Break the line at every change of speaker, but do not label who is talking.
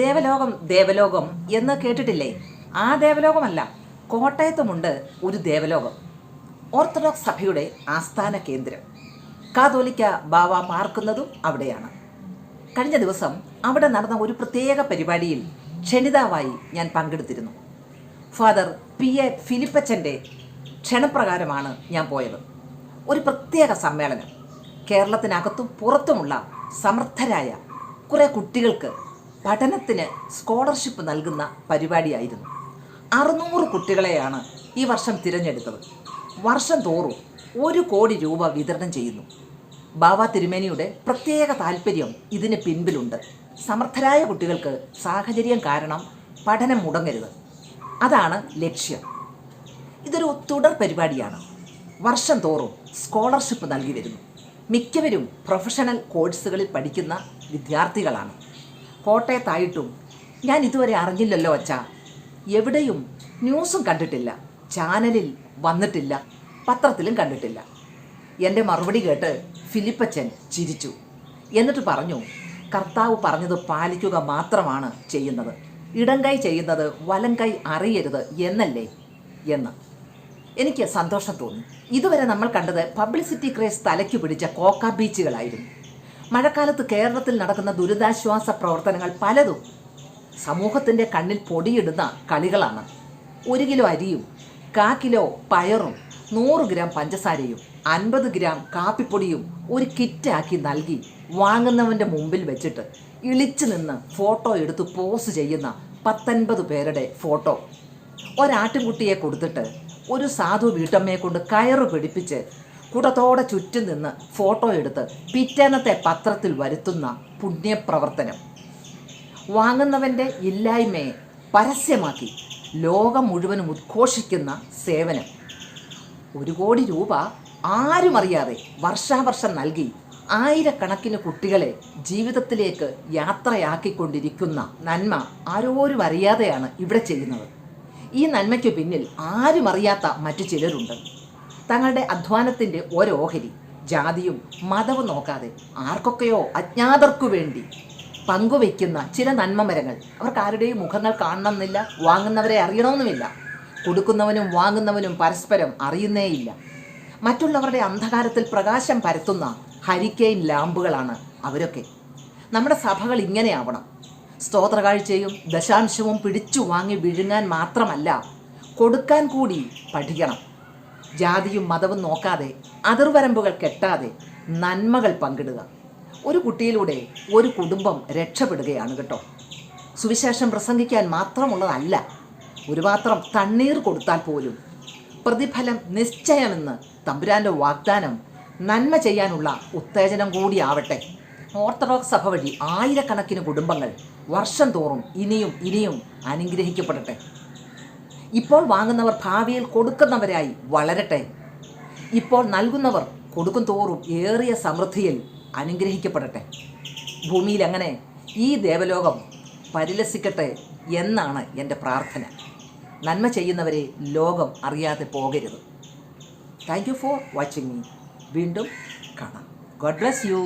ദേവലോകം ദേവലോകം എന്ന് കേട്ടിട്ടില്ലേ? ആ ദേവലോകമല്ല കോട്ടയത്തുമുണ്ട് ഒരു ദേവലോകം. ഓർത്തഡോക്സ് സഭയുടെ ആസ്ഥാന കേന്ദ്രം. കാതോലിക്ക ബാവ പാർക്കുന്നതും അവിടെയാണ്. കഴിഞ്ഞ ദിവസം അവിടെ നടന്ന ഒരു പ്രത്യേക പരിപാടിയിൽ ക്ഷണിതാവായി ഞാൻ പങ്കെടുത്തിരുന്നു. ഫാദർ പി എ ഫിലിപ്പച്ചന്റെ ക്ഷണപ്രകാരമാണ് ഞാൻ പോയത്. ഒരു പ്രത്യേക സമ്മേളനം. കേരളത്തിനകത്തും പുറത്തുമുള്ള സമർത്ഥരായ കുറേ കുട്ടികൾക്ക് പഠനത്തിന് സ്കോളർഷിപ്പ് നൽകുന്ന പരിപാടിയായിരുന്നു. അറുന്നൂറ് കുട്ടികളെയാണ് ഈ വർഷം തിരഞ്ഞെടുത്തത്. വർഷം തോറും ഒരു കോടി രൂപ വിതരണം ചെയ്യുന്നു. ബാബ തിരുമേനിയുടെ പ്രത്യേക താല്പര്യം ഇതിന് പിൻപിലുണ്ട്. സമർത്ഥരായ കുട്ടികൾക്ക് സാഹചര്യം കാരണം പഠനം മുടങ്ങരുത്. അതാണ് ലക്ഷ്യം. ഇതൊരു തുടർ പരിപാടിയാണ്. വർഷം തോറും സ്കോളർഷിപ്പ് നൽകി വരുന്നു. മിക്കവരും പ്രൊഫഷണൽ കോഴ്സുകളിൽ പഠിക്കുന്ന വിദ്യാർത്ഥികളാണ്. കോട്ടയത്തായിട്ടും ഞാൻ ഇതുവരെ അറിഞ്ഞില്ലല്ലോ അച്ഛാ. എവിടെയും ന്യൂസും കണ്ടിട്ടില്ല. ചാനലിൽ വന്നിട്ടില്ല. പത്രത്തിലും കണ്ടിട്ടില്ല. എന്റെ മറുപടി കേട്ട് ഫിലിപ്പച്ചൻ ചിരിച്ചു. എന്നിട്ട് പറഞ്ഞു കർത്താവ് പറഞ്ഞത് പാലിക്കുക മാത്രമാണ് ചെയ്യുന്നത്. ഇടങ്കൈ ചെയ്യുന്നത് വലങ്കൈ അറിയരുത് എന്നല്ലേ? എന്ന്. എനിക്ക് സന്തോഷം തോന്നി. ഇതുവരെ നമ്മൾ കണ്ടത് പബ്ലിസിറ്റി ക്രേസ് തലയ്ക്ക് പിടിച്ച കോക്ക ബീച്ചുകളായിരുന്നു. മഴക്കാലത്ത് കേരളത്തിൽ നടക്കുന്ന ദുരിതാശ്വാസ പ്രവർത്തനങ്ങൾ പലതും സമൂഹത്തിന്റെ കണ്ണിൽ പൊടിയിടുന്ന കളികളാണ്. ഒരു കിലോ അരിയും കാ കിലോ പയറും നൂറ് ഗ്രാം പഞ്ചസാരയും അൻപത് ഗ്രാം കാപ്പിപ്പൊടിയും ഒരു കിറ്റാക്കി നൽകി വാങ്ങുന്നവന്റെ മുമ്പിൽ വെച്ചിട്ട് ഇളിച്ചു നിന്ന് ഫോട്ടോ എടുത്ത് പോസ് ചെയ്യുന്ന പത്തൊൻപത് പേരുടെ ഫോട്ടോ. ഒരാട്ടിൻകുട്ടിയെ കൊടുത്തിട്ട് ഒരു സാധു വീട്ടമ്മയെ കൊണ്ട് കയറ് പിടിപ്പിച്ച് കുടത്തോടെ ചുറ്റും നിന്ന് ഫോട്ടോ എടുത്ത് പിറ്റേന്നത്തെ പത്രത്തിൽ വരുത്തുന്ന പുണ്യപ്രവർത്തനം. വാങ്ങുന്നവന്റെ ഇല്ലായ്മയെ പരസ്യമാക്കി ലോകം മുഴുവനും ഉദ്ഘോഷിക്കുന്ന സേവനം. ഒരു കോടി രൂപ ആരും അറിയാതെ വർഷാവർഷം നൽകി ആയിരക്കണക്കിന് കുട്ടികളെ ജീവിതത്തിലേക്ക് യാത്രയാക്കിക്കൊണ്ടിരിക്കുന്ന നന്മ ആരോരും അറിയാതെയാണ് ഇവിടെ ചെയ്യുന്നത്. ഈ നന്മയ്ക്ക് പിന്നിൽ ആരും അറിയാത്ത മറ്റു ചിലരുണ്ട്. തങ്ങളുടെ അധ്വാനത്തിന്റെ ഒരോഹരി ജാതിയും മതവും നോക്കാതെ ആർക്കൊക്കെയോ അജ്ഞാതർക്കു വേണ്ടി പങ്കുവയ്ക്കുന്ന ചില നന്മമരങ്ങൾ. അവർക്ക് ആരുടെയും മുഖങ്ങൾ കാണണമെന്നില്ല വാങ്ങുന്നവരെ അറിയണമെന്നുമില്ല. കൊടുക്കുന്നവനും വാങ്ങുന്നവനും പരസ്പരം അറിയുന്നേയില്ല. മറ്റുള്ളവരുടെ അന്ധകാരത്തിൽ പ്രകാശം പരത്തുന്ന ഹരിക്കെയിൻ ലാമ്പുകളാണ് അവരൊക്കെ. നമ്മുടെ സഭകൾ ഇങ്ങനെയാവണം. സ്തോത്രകാഴ്ചയും ദശാംശവും പിടിച്ചു വാങ്ങി വിഴുങ്ങാൻ മാത്രമല്ല കൊടുക്കാൻ കൂടി പഠിക്കണം. ജാതിയും മതവും നോക്കാതെ അതിർവരമ്പുകൾ കെട്ടാതെ നന്മകൾ പങ്കിടുക. ഒരു കുട്ടിയിലൂടെ ഒരു കുടുംബം രക്ഷപ്പെടുകയാണ് കേട്ടോ. സുവിശേഷം പ്രസംഗിക്കാൻ മാത്രമുള്ളതല്ല ഒരു പാത്രം തണ്ണീർ കൊടുത്താൽ പോലും പ്രതിഫലം നിശ്ചയമെന്ന് തമ്പുരാന്റെ വാഗ്ദാനം നന്മ ചെയ്യാനുള്ള ഉത്തേജനം കൂടിയാവട്ടെ. ഓർത്തഡോക്സ് സഭ വഴി ആയിരക്കണക്കിന് കുടുംബങ്ങൾ വർഷം തോറും ഇനിയും ഇനിയും അനുഗ്രഹിക്കപ്പെടട്ടെ. ഇപ്പോൾ വാങ്ങുന്നവർ ഭാവിയിൽ കൊടുക്കുന്നവരായി വളരട്ടെ ഇപ്പോൾ നൽകുന്നവർ കൊടുക്കും തോറും ഏറിയ സമൃദ്ധിയിൽ അനുഗ്രഹിക്കപ്പെടട്ടെ. ഭൂമിയിൽ അങ്ങനെ ഈ ദേവലോകം പരിലസിക്കട്ടെ എന്നാണ് എന്റെ പ്രാർത്ഥന. നന്മ ചെയ്യുന്നവരെ ലോകം അറിയാതെ പോകരുത്. Thank you for watching me വീണ്ടും കാണാം. God bless you